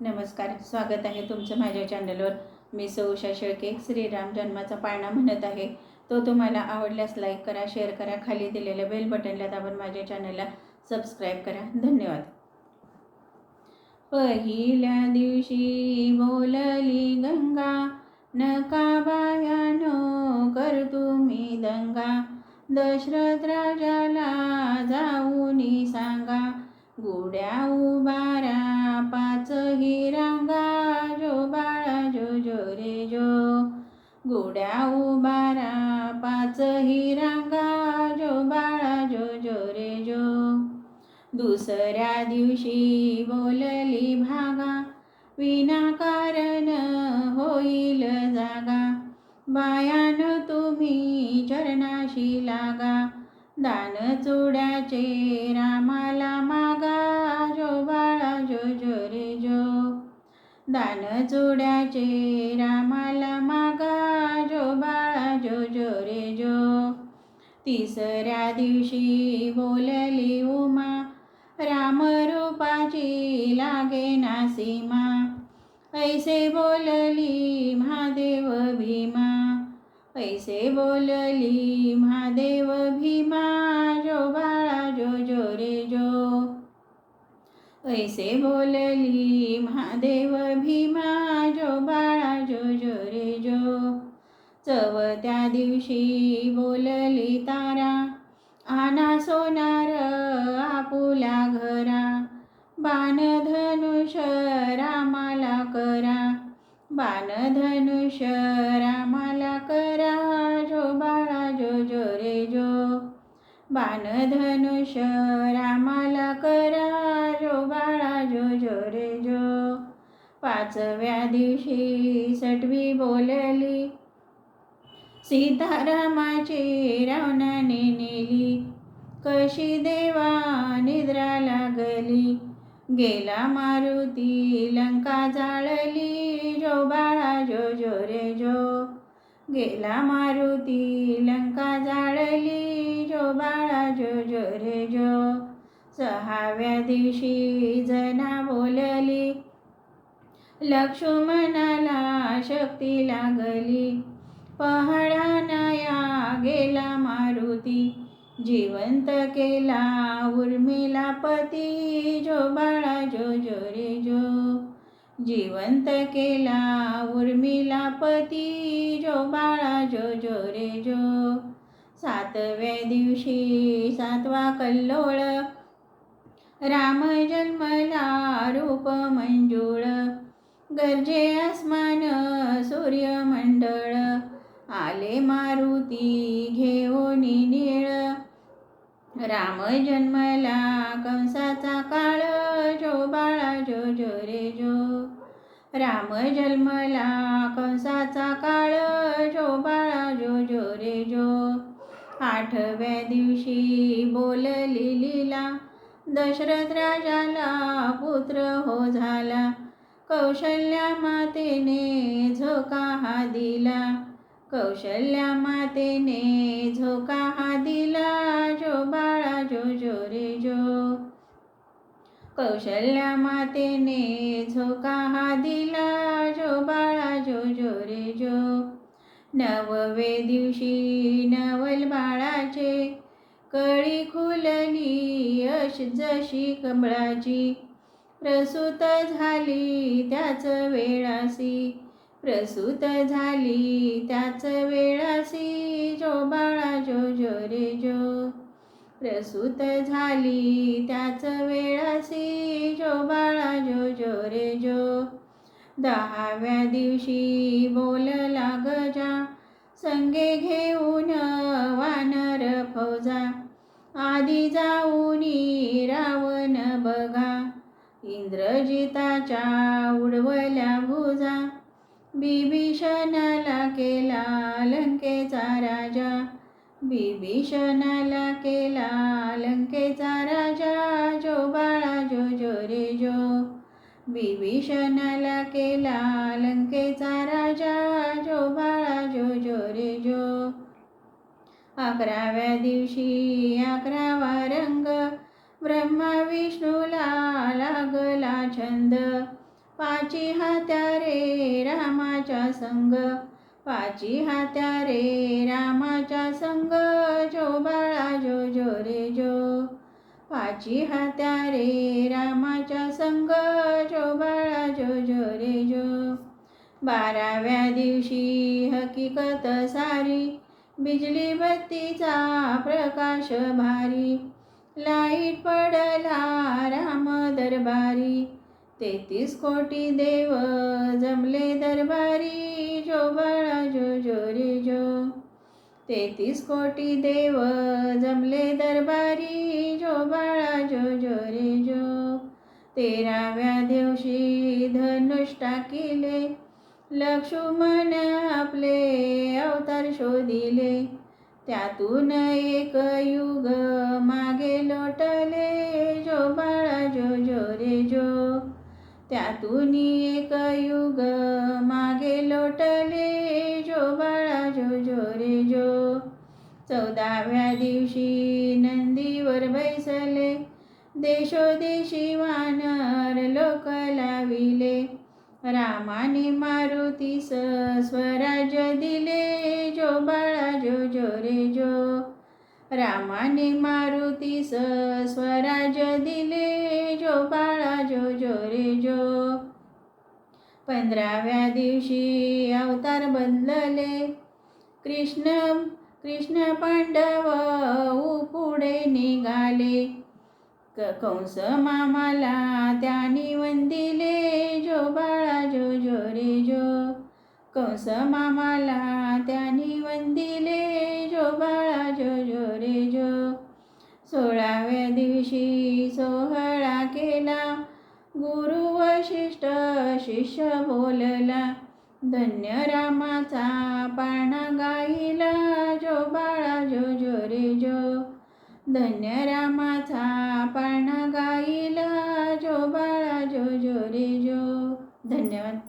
नमस्कार स्वागत आहे तुमचं माझ्या चॅनलवर मी सौषा शेळके श्रीराम जन्माचा पाळणा म्हणत आहे. तो तुम्हाला आवडल्यास लाईक करा शेअर करा खाली दिलेल्या बेल बटनला दाबून माझ्या चॅनलला सबस्क्राईब करा. धन्यवाद. पहिल्या दिवशी बोलली गंगा नका बायानो कर तुम्ही दंगा. दशरथ राजाला जाऊनी सांगा. गुड्या उबारा पाच ही रांगा जो बाळा जो जो रे जो. गुड्या उबारा पाच ही रांगा जो बाळा जो जो रे जो. दुसऱ्या दिवशी बोलली भागा विनाकारण होईल जागा. बायान तुम्ही चरणाशी लागा दान चुड्याचे रामाला मागा. दान जोड्याचे रामाला मागा जो बाळा जो जो रे जो. तिसऱ्या दिवशी बोलली उमा रामरूपाची लागे ना सीमा. ऐसे बोलली महादेव भीमा ऐसे बोलली महादेव भीमा. ऐसे बोलली महादेव भीमा जो बाळा जो जो रे जो. चवत्या दिवशी बोलली तारा आना सोनार आपुला घरा. बाण धनुष रामाला करा. बाण धनुष रामाला करा. जो बाळा जो जो रे जो. बाण धनुष रामाला करा. जो बाळा जो जो रे जो. पाचव्या दिवशी सटवी बोलली. सीतारामाची रावणाने नेली. कशी देवा निद्रा लागली. गेला मारुती लंका जाळली. जो बाळा जो जो रे जो. गेला मारुती लंका जाळली. जो बाळा जो जो रे जो. सहाव्या दिवशी जना बोलली. लक्ष्मणाला शक्ती लागली. पहाडानाया गेला मारुती. जिवंत केला उर्मिला पती. जो बाळा जो जो रे जो. जिवंत केला उर्मिला पती. जो बाळा जो जो रे जो. सातव्या दिवशी सातवा कल्लोळ. राम जन्मला रूप मंजुळ गरजे आसमान सूर्यमंडळ आले मारुती घेऊन निळ राम जन्मला कंसाचा काळ जो बाळा जो जो रे जो. राम जन्मला कंसाचा काळ जो बाळा जो जो रे जो. आठव्या दिवशी बोलली लीला दशरथ राजाला पुत्र हो झाला. कौशल्या मातेने झोका हा दिला. कौशल्या मातेने झोका हा दिला. जो बाळा जो जो रे जो. कौशल्या मातेने झोका हा दिला. जो बाळा जो जो रे जो. नववे दिवशी नवल बाळाचे कळी खुलली यश जशी कमळाची. प्रसूत झाली त्याच वेळासी प्रसूत झाली त्याच वेळासी जो बाळा जो जो रे जो. प्रसूत झाली त्याच वेळासी जो बाळा जो जो रे जो. दहाव्या दिवशी बोलला गजा संगे घेऊन वानर फौजा. आधी जाऊन रावण बघा. इंद्रजिताच्या उडवल्या भुजा. बिभीषणाला केला लंकेचा राजा. बिभीषणाला केला लंकेचा राजा. जो बाळा जो जो रे जो. बिभीषणाला केला लंकेचा अकराव्या दिवशी अकरावा रंग. ब्रह्मा विष्णूला लागला छंद. पाची हात्या रे रामाच्या संग. पाची हात्या रे रामाच्या संग. जो बाळा जो जो रे जो. पाची हात्या रे रामाच्या संग. जो बाळा जो जो रे जो. बाराव्या दिवशी हकीकत सारी. बिजली बत्तीचा प्रकाश भारी. लाइट पडला राम दरबारी. तेहतीस कोटी देव जमले दरबारी. जो बाळा जो जो रे जो. तेहतीस कोटी देव जमले दरबारी. जो बाळा जो जो रे जो. तेराव्या दिवशी धनुष टाकिले लक्ष्मण आपले अवतार शोधिले. त्यातून एक युग मागे लोटले. जो बाळा जो जो रे जो. त्यातून एक युग मागे लोटले. जो बाळा जो जो रे जो. चौदाव्या दिवशी नंदीवर बैसले. देशोदेशी वानर लोक लाविले. रामाने मारुतीस स्वराज दिले जो बाळा जो जो रे जो. रामाने मारुतीस स्वराज दिले जो बाळा जो जो रे जो. पंधराव्या दिवशी अवतार बदलले. कृष्ण कृष्ण पांडव पुढे निघाले. कंस मामाला त्याने वंदिले जो बाळा जो जो रे जो कंस मामाला त्याने वंदिले जो बाळा जो जो रे जो सोळाव्या दिवशी सोहळा केला. गुरु वशिष्ठ शिष्य बोलला धन्य रामाचा पाळणा गाईला धन्य रामाचा आपण गाईला जो बाळा जो जो रे जो. धन्यवाद.